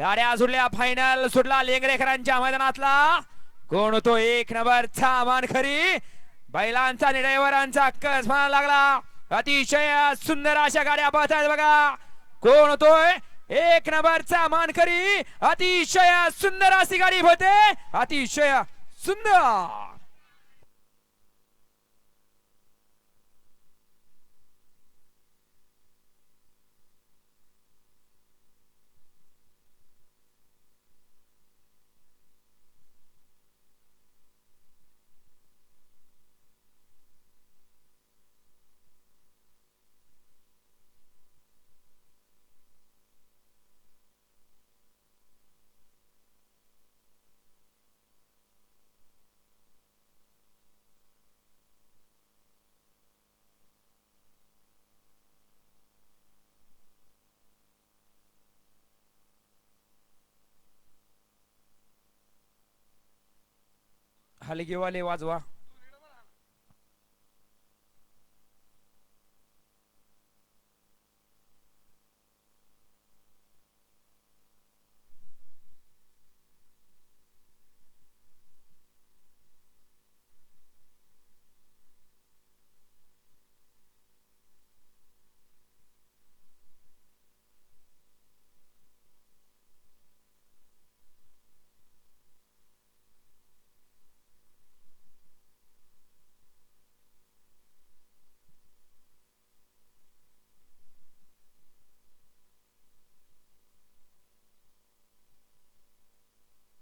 गाड्या सुटल्या फायनल सुटला. लेंगरेकरांच्या मैदानातला. कोण तो एक नंबरचा मानखरी बैलांचा आणि ड्रायव्हरांचा कस म्हणायला लागला. अतिशय सुंदर अशा गाड्या पाहत बघा. कोण होतोय? एक नंबरचा मानकरी अतिशय सुंदर अशी गाडी होते अतिशय सुंदर. हलगीवाले वाजवा.